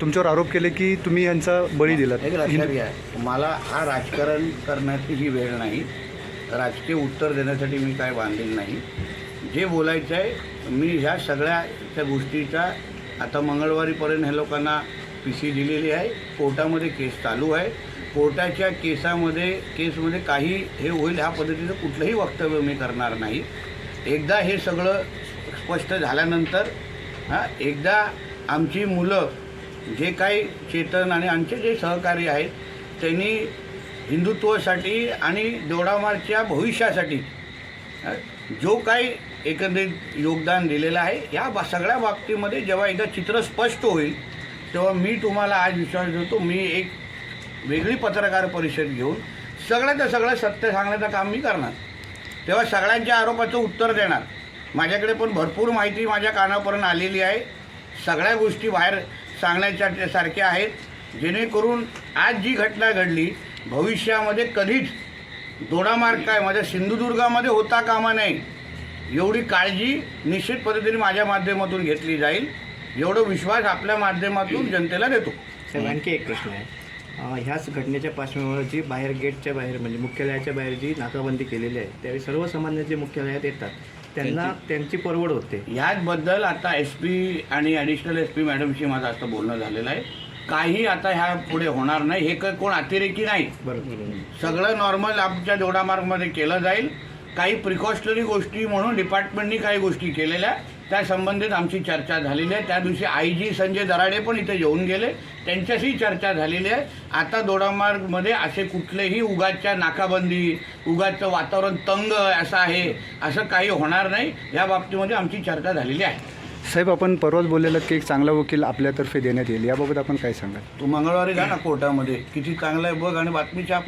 तुमच्यावर आरोप केले की तुम्ही यांचा बळी दिलात. एक लक्षात घ्या. मला हा राजकारण करण्याची ही वेळ नाही. राजकीय उत्तर देण्यासाठी मी काय बांधील नाही. जे बोलायचं आहे मी ह्या सगळ्या त्या गोष्टीचा आता मंगळवारीपर्यंत ह्या लोकांना पी सी दिलेली आहे. कोर्टामध्ये केस चालू आहे. कोर्टाच्या केसामध्ये केसमध्ये काही हे होईल ह्या पद्धतीचं कुठलंही वक्तव्य मी करणार नाही. एकदा हे सगळं स्पष्ट झाल्यानंतर हां एकदा आमची मुलं जे काही चेतन आणि आमचे जे सहकारी आहेत त्यांनी हिंदुत्वासाठी आणि दोडामारच्या भविष्यासाठी जो काही एकंदरीत योगदान दिलेलं आहे या बा सगळ्या बाबतीमध्ये जेव्हा एकदा चित्र स्पष्ट होईल तेव्हा मी तुम्हाला आज विश्वास देतो मी एक वेगळी पत्रकार परिषद घेऊन सगळ्याचं सगळं सत्य सांगण्याचं काम मी करणार. तेव्हा सगळ्यांच्या आरोपाचं उत्तर देणार. माझ्याकडे पण भरपूर माहिती माझ्या कानापर्यंत आलेली आहे. सगळ्या गोष्टी बाहेर सांगण्याच्या आहेत. जेणेकरून आज जी घटना घडली भविष्यामध्ये कधीच दोडामार्ग काय? माझ्या सिंधुदुर्गामध्ये होता कामा नाही एवढी काळजी निश्चित पद्धतीने माझ्या माध्यमातून घेतली जाईल. एवढं विश्वास आपल्या माध्यमातून जनतेला देतो. साहेब आणखी एक प्रश्न आहे. ह्याच घटनेच्या पार्श्वभूमीवर जी बाहेर गेटच्या बाहेर म्हणजे मुख्यालयाच्या बाहेर जी नाकाबंदी केलेली आहे त्यावेळी सर्वसामान्य जे मुख्यालयात येतात त्यांना त्यांची परवड होते. ह्याचबद्दल आता एस पी आणि ॲडिशनल एस पी मॅडमशी माझं असं बोलणं झालेलं आहे. काही आता ह्या पुढे होणार नाही. हे काही कोण अतिरेकी नाही. बरोबर. सगळं नॉर्मल आमच्या दोडामार्गमध्ये केलं जाईल. काही प्रिकॉशनरी गोष्टी म्हणून डिपार्टमेंटनी काही गोष्टी केलेल्या. त्या संबंधित आमची चर्चा झालेली आहे. त्या दिवशी आय जी संजय दराडे पण इथे येऊन गेले. त्यांच्याशी चर्चा झालेली आहे. आता दोडामार्गमध्ये असे कुठलेही उगाच्या नाकाबंदी उगाचं वातावरण तंग असं आहे असं काही होणार नाही. या बाबतीमध्ये आमची चर्चा झालेली आहे. साहेब आपण परवाच बोललेलं की एक चांगला वकील आपल्यातर्फे देण्यात येईल. याबाबत आपण काय सांगाल? तू मंगळवारी जा ना कोर्टामध्ये. किती चांगलं आहे बघ आणि बातमी छाप